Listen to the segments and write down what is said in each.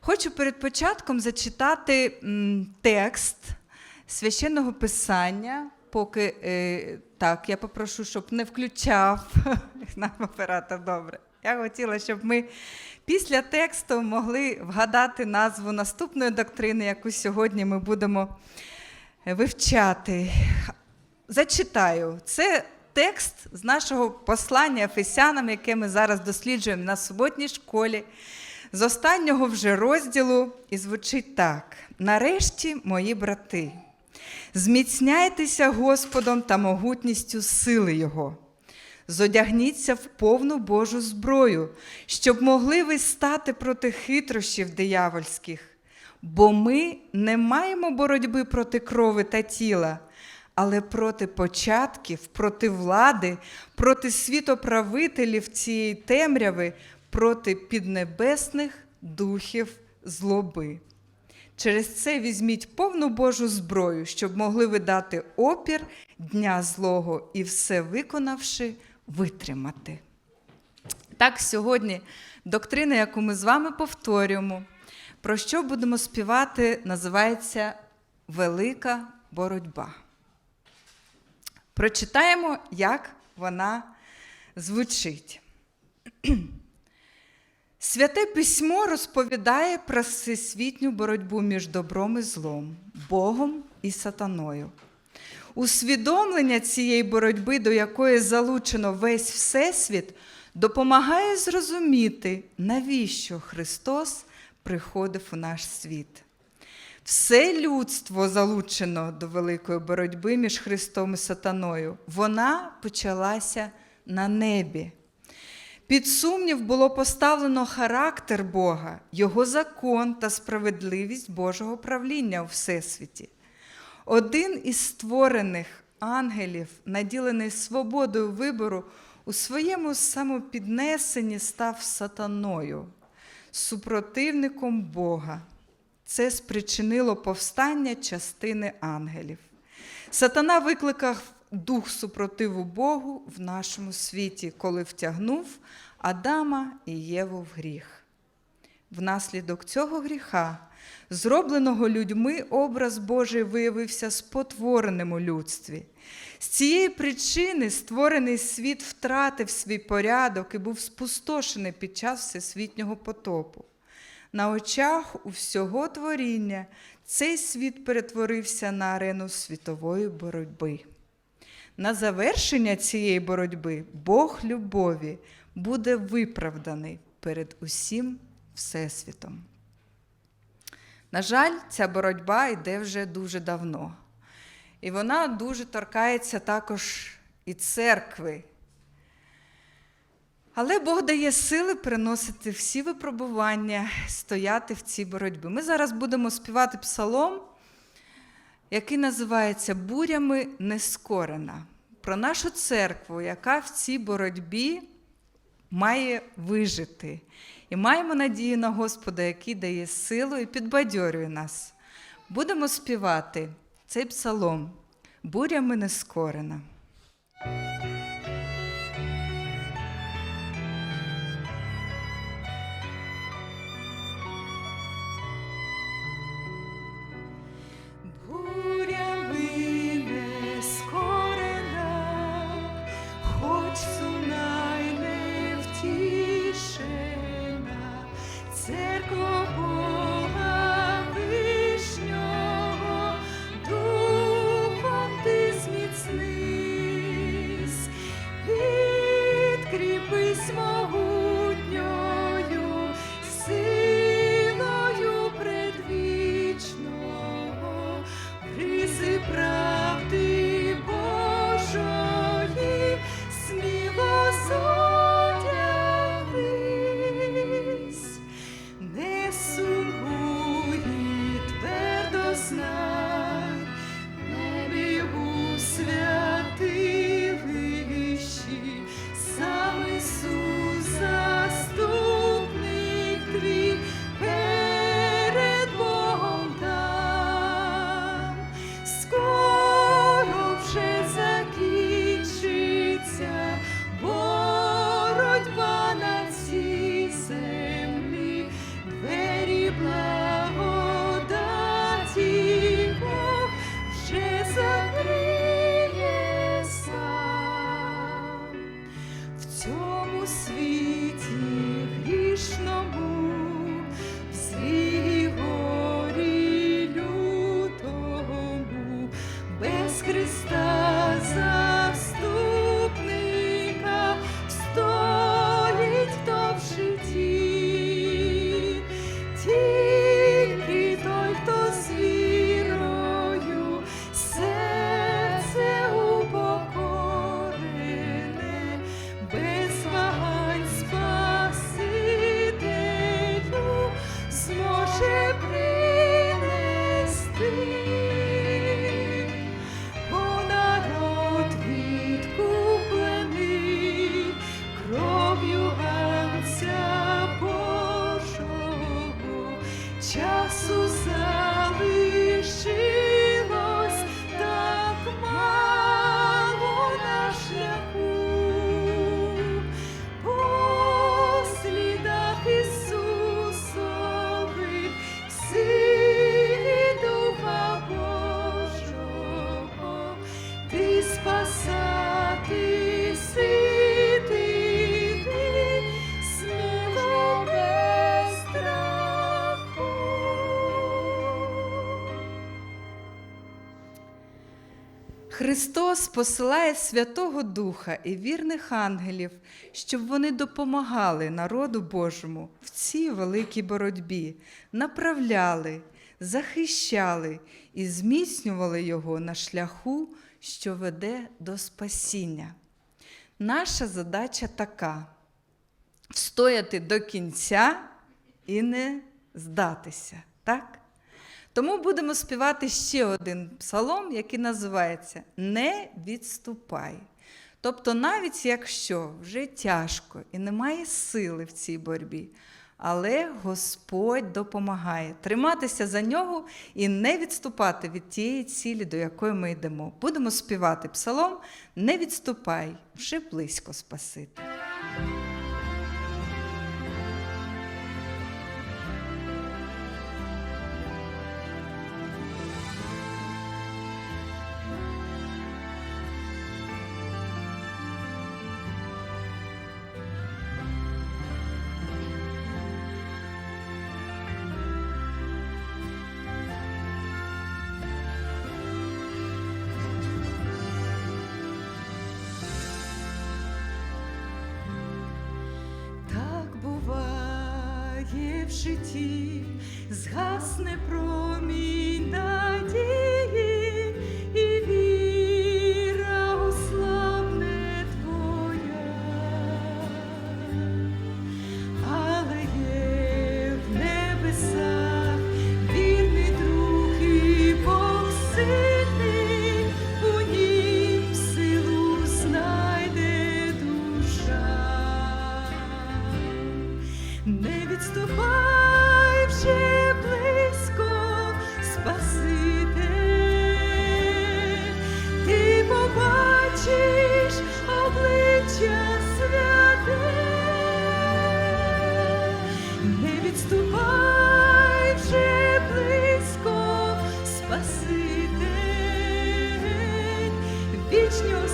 Хочу перед початком зачитати текст священного писання. Поки е, так, я попрошу, щоб не включав нам оператор добре. Я хотіла, щоб ми після тексту могли вгадати назву наступної доктрини, яку сьогодні ми будемо е, вивчати. Зачитаю. Це текст з нашого послання Ефесянам, яке ми зараз досліджуємо на суботній школі, з останнього вже розділу, і звучить так: Нарешті, мої брати, зміцняйтеся Господом та могутністю сили Його. Зодягніться в повну Божу зброю, щоб могли ви стати проти хитрощів диявольських. Бо ми не маємо боротьби проти крови та тіла, але проти початків, проти влади, проти світоправителів цієї темряви, проти піднебесних духів злоби. Через це візьміть повну Божу зброю, щоб могли ви дати опір дня злого і все виконавши, витримати. Так, сьогодні доктрина, яку ми з вами повторюємо, про що будемо співати, називається Велика боротьба. Прочитаємо, як вона звучить. Святе письмо розповідає про всесвітню боротьбу між добром і злом, Богом і сатаною. Усвідомлення цієї боротьби, до якої залучено весь Всесвіт, допомагає зрозуміти, навіщо Христос приходив у наш світ. Все людство залучено до великої боротьби між Христом і Сатаною. Вона почалася на небі. Під сумнів було поставлено характер Бога, Його закон та справедливість Божого правління у Всесвіті. Один із створених ангелів, наділений свободою вибору, у своєму самопіднесенні став сатаною, супротивником Бога. Це спричинило повстання частини ангелів. Сатана викликав дух супротиву Богу в нашому світі, коли втягнув Адама і Єву в гріх. Внаслідок цього гріха, зробленого людьми, образ Божий виявився спотвореним у людстві. З цієї причини створений світ втратив свій порядок і був спустошений під час всесвітнього потопу. На очах у всього творіння цей світ перетворився на арену світової боротьби. На завершення цієї боротьби Бог любові буде виправданий перед усім Всесвітом. На жаль, ця боротьба йде вже дуже давно. І вона дуже торкається також і церкви. Але Бог дає сили переносити всі випробування, стояти в цій боротьбі. Ми зараз будемо співати псалом, який називається Бурями нескорена. Про нашу церкву, яка в цій боротьбі має вижити. І маємо надію на Господа, який дає силу і підбадьорює нас. Будемо співати цей псалом Бурями нескорена. Спасати страху. Христос посилає Святого Духа і вірних ангелів, щоб вони допомагали народу Божому в цій великій боротьбі, направляли, захищали і зміцнювали його на шляху, що веде до спасіння. Наша задача така встояти до кінця і не здатися. Так? Тому будемо співати ще один псалом, який називається Не відступай. Тобто, навіть якщо вже тяжко і немає сили в цій боротьбі, але Господь допомагає триматися за нього і не відступати від тієї цілі, до якої ми йдемо. Будемо співати псалом Не відступай, вже близько спасити. Буває в житті, згасне промінь надії, вічні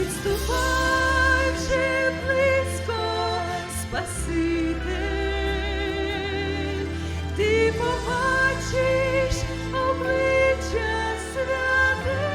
відступай вже близько, Спаситель, ти побачиш обличчя святе.